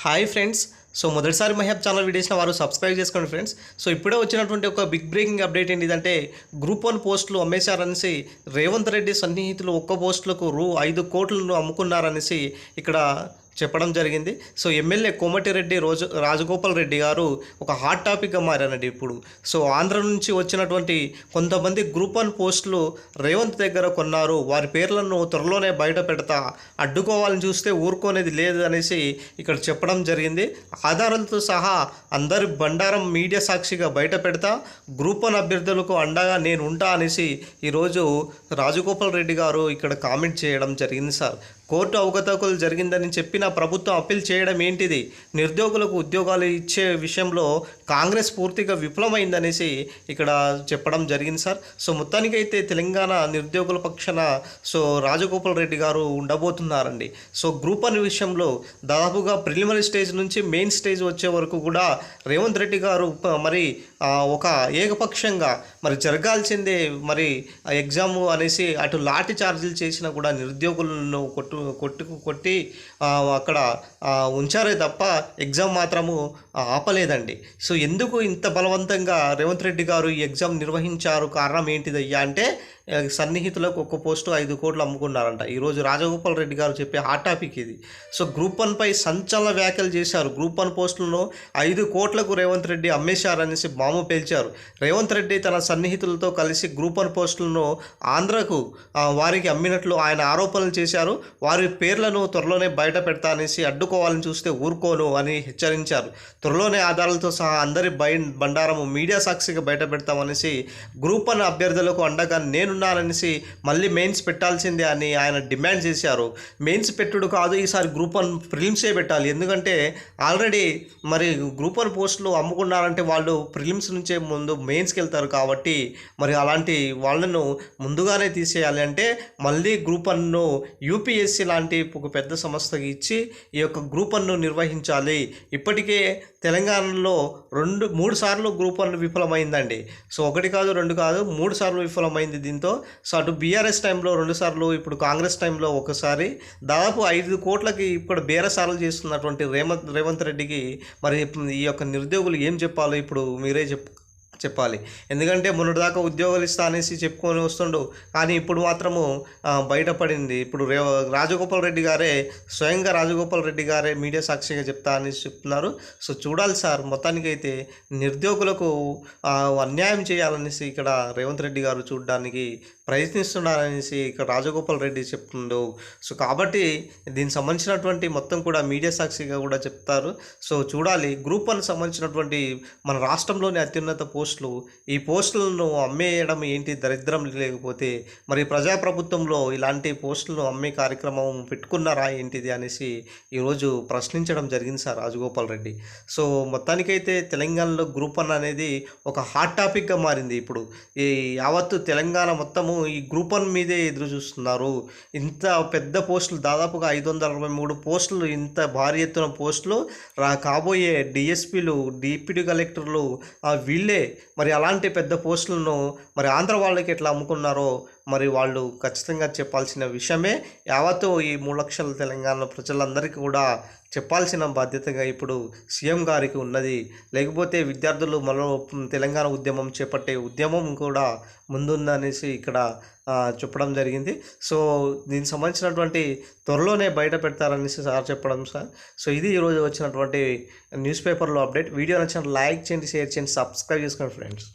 Hi friends so మొదటిసారి మహబ్ channel వీడియోస్ని వారు సబ్స్క్రైబ్ చేసుకోండి ఫ్రెండ్స్ సో ఇప్పుడే వచ్చినటువంటి ఒక బిగ్ బ్రేకింగ్ అప్డేట్ ఏంటిదంటే గ్రూప్ వన్ పోస్టులు అమ్మేశారనేసి రేవంత్ రెడ్డి సన్నిహితులు ఒక్క పోస్టులకు రూ ఐదు కోట్లను అమ్ముకున్నారనేసి ఇక్కడ చెప్పడం జరిగింది. సో ఎమ్మెల్యే కోమటిరెడ్డి రోజు రాజగోపాల్ రెడ్డి గారు ఒక హాట్ టాపిక్గా మారారండి ఇప్పుడు. సో ఆంధ్ర నుంచి వచ్చినటువంటి కొంతమంది గ్రూప్ వన్ పోస్టులు రేవంత్ దగ్గర కొన్నారు. వారి పేర్లను త్వరలోనే బయట పెడతా అడ్డుకోవాలని చూస్తే ఊరుకోనేది లేదు అనేసి ఇక్కడ చెప్పడం జరిగింది. ఆధారాలతో సహా అందరి బండారం మీడియా సాక్షిగా బయట పెడతా గ్రూప్ వన్ అభ్యర్థులకు అండగా నేను ఉంటా అనేసి ఈరోజు రాజగోపాల్ రెడ్డి గారు ఇక్కడ కామెంట్ చేయడం జరిగింది సార్. కోర్టు అవకతవకలు జరిగిందని చెప్పిన ప్రభుత్వం అప్పీల్ చేయడం ఏంటిది? నిరుద్యోగులకు ఉద్యోగాలు ఇచ్చే విషయంలో కాంగ్రెస్ పూర్తిగా విఫలమైందనేసి ఇక్కడ చెప్పడం జరిగింది సార్. సో మొత్తానికైతే తెలంగాణ నిరుద్యోగుల పక్షాన సో రాజగోపాల్ రెడ్డి గారు ఉండబోతున్నారండి. సో గ్రూప్ వన్ విషయంలో దాదాపుగా ప్రిలిమినరీ స్టేజ్ నుంచి మెయిన్ స్టేజ్ వచ్చే వరకు కూడా రేవంత్ రెడ్డి గారు మరి ఒక ఏకపక్షంగా మరి జరగాల్సిందే మరి ఎగ్జామ్ అనేసి అటు లాఠీ చార్జీలు చేసినా కూడా నిరుద్యోగులను కొట్టు కొట్టు కొట్టి అక్కడ ఉంచారే తప్ప ఎగ్జామ్ మాత్రము ఆపలేదండి. సో ఎందుకు ఇంత బలవంతంగా రేవంత్ రెడ్డి గారు ఈ ఎగ్జామ్ నిర్వహించారు? కారణం ఏంటిదయ్యా? అంటే సన్నిహితులకు ఒక్క పోస్టు ఐదు కోట్లు అమ్ముకున్నారంట. ఈరోజు రాజగోపాల్ రెడ్డి గారు చెప్పే హాట్ టాపిక్ ఇది. సో గ్రూప్ వన్పై సంచలన వ్యాఖ్యలు చేశారు. గ్రూప్ వన్ పోస్టులను ఐదు కోట్లకు రేవంత్ రెడ్డి అమ్మేశారనేసి బాము పేల్చారు. రేవంత్ రెడ్డి తన సన్నిహితులతో కలిసి గ్రూప్ వన్ పోస్టులను ఆంధ్రకు వారికి అమ్మినట్లు ఆయన ఆరోపణలు చేశారు. వారి పేర్లను త్వరలోనే బయట పెడతా అనేసి అడ్డుకోవాలని చూస్తే ఊరుకోను అని హెచ్చరించారు. త్వరలోనే ఆధారాలతో సహా అందరి బై బండారము మీడియా సాక్షిగా బయట పెడతామనేసి గ్రూప్ వన్ అభ్యర్థులకు అండగా నేను ఉండాలనేసి మళ్ళీ మెయిన్స్ పెట్టాల్సిందే అని ఆయన డిమాండ్ చేశారు. మెయిన్స్ పెట్టుడు కాదు ఈసారి గ్రూప్ వన్ ప్రిలిమ్సే పెట్టాలి. ఎందుకంటే ఆల్రెడీ మరి గ్రూప్ వన్ పోస్టులు అమ్ముకున్నారంటే వాళ్ళు ప్రిలిమ్స్ నుంచే ముందు మెయిన్స్కి వెళ్తారు కాబట్టి మరి అలాంటి వాళ్ళను ముందుగానే తీసేయాలి అంటే మళ్ళీ గ్రూప్ వన్ను యూపీఎస్సీ లాంటి ఒక పెద్ద సంస్థకి ఇచ్చి ఈ యొక్క గ్రూప్ వన్ను నిర్వహించాలి. ఇప్పటికే తెలంగాణలో రెండు మూడు సార్లు గ్రూప్ వన్ విఫలమైందండి. సో ఒకటి కాదు రెండు కాదు మూడు సార్లు విఫలమైంది దీంతో. సో అటు బీఆర్ఎస్ టైంలో రెండు సార్లు ఇప్పుడు కాంగ్రెస్ టైంలో ఒకసారి. దాదాపు ఐదు కోట్లకి ఇప్పుడు బేరసార్లు చేస్తున్నటువంటి రేవంత్ రేవంత్ రెడ్డికి మరి ఈ యొక్క నిరుద్యోగులు ఏం చెప్పాలో ఇప్పుడు మీరే చెప్ చెప్పాలి. ఎందుకంటే మొన్నటిదాకా ఉద్యోగాలు ఇస్తా అనేసి చెప్పుకొని వస్తుండు. కానీ ఇప్పుడు మాత్రము బయటపడింది. ఇప్పుడు రే రాజగోపాల్ రెడ్డి గారే స్వయంగా రాజగోపాల్ రెడ్డి గారే మీడియా సాక్షిగా చెప్తా అనేసి చెప్తున్నారు. సో చూడాలి సార్. మొత్తానికైతే నిరుద్యోగులకు అన్యాయం చేయాలనేసి ఇక్కడ రేవంత్ రెడ్డి గారు చూడడానికి ప్రయత్నిస్తున్నారనేసి ఇక్కడ రాజగోపాల్ రెడ్డి చెప్తుండు. సో కాబట్టి దీనికి సంబంధించినటువంటి మొత్తం కూడా మీడియా సాక్షిగా కూడా చెప్తారు. సో చూడాలి గ్రూప్ వన్ సంబంధించినటువంటి మన రాష్ట్రంలోని అత్యున్నత పోస్టులు ఈ పోస్టులను అమ్మేయడం ఏంటి దరిద్రం లేకపోతే మరి ప్రజాప్రభుత్వంలో ఇలాంటి పోస్టులను అమ్మే కార్యక్రమం పెట్టుకున్నారా ఏంటిది అనేసి ఈరోజు ప్రశ్నించడం జరిగింది సార్ రాజగోపాల్ రెడ్డి. సో మొత్తానికైతే తెలంగాణలో గ్రూప్ వన్ అనేది ఒక హాట్ టాపిక్గా మారింది ఇప్పుడు. ఈ యావత్తు తెలంగాణ మొత్తము ఈ గ్రూప్ వన్ మీదే ఎదురు చూస్తున్నారు. ఇంత పెద్ద పోస్టులు దాదాపుగా ఐదు వందల అరవై మూడు పోస్టులు ఇంత భారీ ఎత్తున పోస్టులు రా కాబోయే డిఎస్పీలు డిప్యూటీ కలెక్టర్లు వీళ్ళే మరి అలాంటి పెద్ద పోస్టులను మరి ఆంధ్ర వాళ్ళకి ఎట్లా అమ్ముకున్నారో మరి వాళ్ళు ఖచ్చితంగా చెప్పాల్సిన విషయమే. యావత్తు ఈ మూడు లక్షల తెలంగాణ ప్రజలందరికీ కూడా చెప్పాల్సిన బాధ్యతగా ఇప్పుడు సీఎం గారికి ఉన్నది. లేకపోతే విద్యార్థులు మరో తెలంగాణ ఉద్యమం చేపట్టే ఉద్యమం కూడా ముందుందనేసి ఇక్కడ చెప్పడం జరిగింది. సో దీనికి సంబంధించినటువంటి త్వరలోనే బయట పెడతారనేసి సార్ చెప్పడం సార్. సో ఇది ఈరోజు వచ్చినటువంటి న్యూస్ పేపర్లో అప్డేట్. వీడియో నచ్చిన లైక్ చేయండి షేర్ చేయండి సబ్స్క్రైబ్ చేసుకోండి ఫ్రెండ్స్.